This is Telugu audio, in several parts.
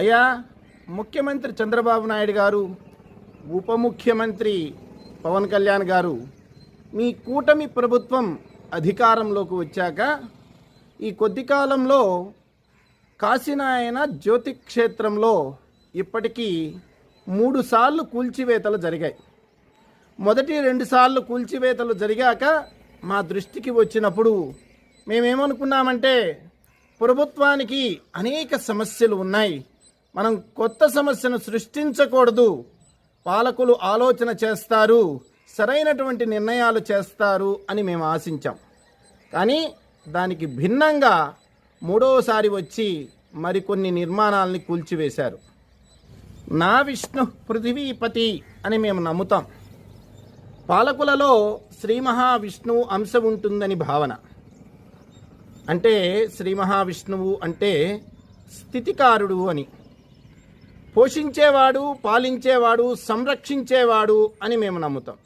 అయ్యా ముఖ్యమంత్రి చంద్రబాబు నాయుడు గారు ఉప ముఖ్యమంత్రి పవన్ కళ్యాణ్ గారు మీ కూటమి ప్రభుత్వం అధికారంలోకి వచ్చాక ఈ కొద్ది కాలంలో కాశీనాయన జ్యోతి క్షేత్రంలో ఇప్పటికీ మూడు సార్లు కూల్చివేతలు జరిగాయి. మొదటి రెండు సార్లు కూల్చివేతలు జరిగాక మా దృష్టికి వచ్చినప్పుడు మేమేమనుకున్నామంటే ప్రభుత్వానికి అనేక సమస్యలు ఉన్నాయి. మనం కొత్త సమస్యను సృష్టించకూడదు. పాలకులు ఆలోచన చేస్తారు సరైనటువంటి నిర్ణయాలు చేస్తారు అని మేము ఆశించాం. కానీ దానికి భిన్నంగా మూడోసారి వచ్చి మరికొన్ని నిర్మాణాలని కూల్చివేశారు. నా విష్ణు పృథివీపతి అని మేము నమ్ముతాం. పాలకులలో శ్రీ మహావిష్ణువు అంశ ఉంటుందని భావన. అంటే శ్రీ మహావిష్ణువు అంటే స్థితికారుడు అని. పోషించేవాడు పాలించేవాడు సంరక్షించేవాడు అని మేము నమ్ముతాం.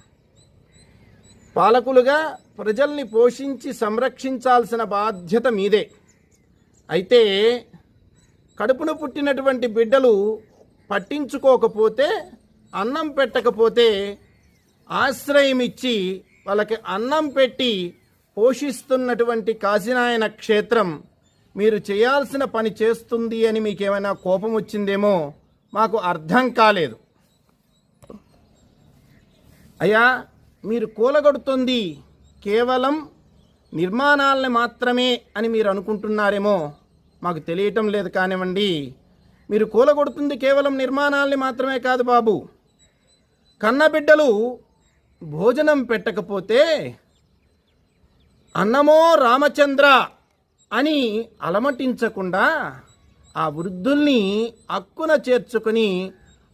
పాలకులుగా ప్రజల్ని పోషించి సంరక్షించాల్సిన బాధ్యత మీదే. అయితే కడుపున పుట్టినటువంటి బిడ్డలు పట్టించుకోకపోతే అన్నం పెట్టకపోతే ఆశ్రయం ఇచ్చి వాళ్ళకి అన్నం పెట్టి పోషిస్తున్నటువంటి కాశీనాయన క్షేత్రం మీరు చేయాల్సిన పని చేస్తుంది అని మీకేమైనా కోపం వచ్చిందేమో మాకు అర్థం కాలేదు. అయ్యా మీరు కూలగొడుతుంది కేవలం నిర్మాణాలని మాత్రమే అని మీరు అనుకుంటున్నారేమో మాకు తెలియటం లేదు కానివ్వండి. మీరు కూలగొడుతుంది కేవలం నిర్మాణాలని మాత్రమే కాదు బాబు. కన్నబిడ్డలు భోజనం పెట్టకపోతే అన్నమో రామచంద్ర అని అలమటించకుండా ఆ వృద్ధుల్ని అక్కున చేర్చుకొని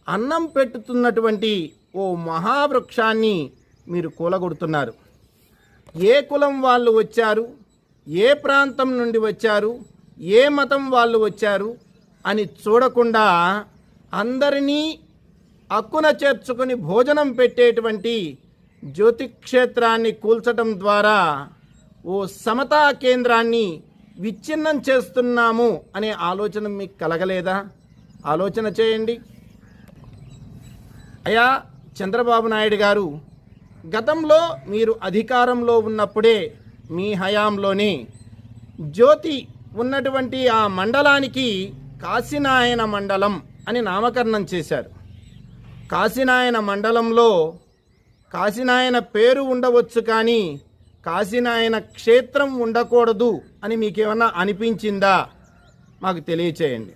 అన్నం పెట్టుతున్నటువంటి ఓ మహావృక్షాన్ని మీరు కూలగొడుతున్నారు. ఏ కులం వాళ్ళు వచ్చారు? ఏ ప్రాంతం నుండి వచ్చారు? ఏ మతం వాళ్ళు వచ్చారు? అని చూడకుండా అందరినీ అక్కున చేర్చుకొని భోజనం పెట్టేటువంటి జ్యోతిక్షేత్రాన్ని కూల్చటం ద్వారా ఓ సమతా కేంద్రాన్ని విచ్ఛిన్నం చేస్తున్నాము అనే ఆలోచన మీకు కలగలేదా? ఆలోచన చేయండి. అయ్యా చంద్రబాబు నాయుడు గారు గతంలో మీరు అధికారంలో ఉన్నప్పుడే మీ హయాంలోనే జ్యోతి ఉన్నటువంటి ఆ మండలానికి కాశీనాయన మండలం అని నామకరణం చేశారు. కాశీనాయన మండలంలో కాశీనాయన పేరు ఉండవచ్చు కానీ కాశీనాయన క్షేత్రం ఉండకూడదు అని మీకేమన్నా అనిపించిందా? మాకు తెలియచేయండి.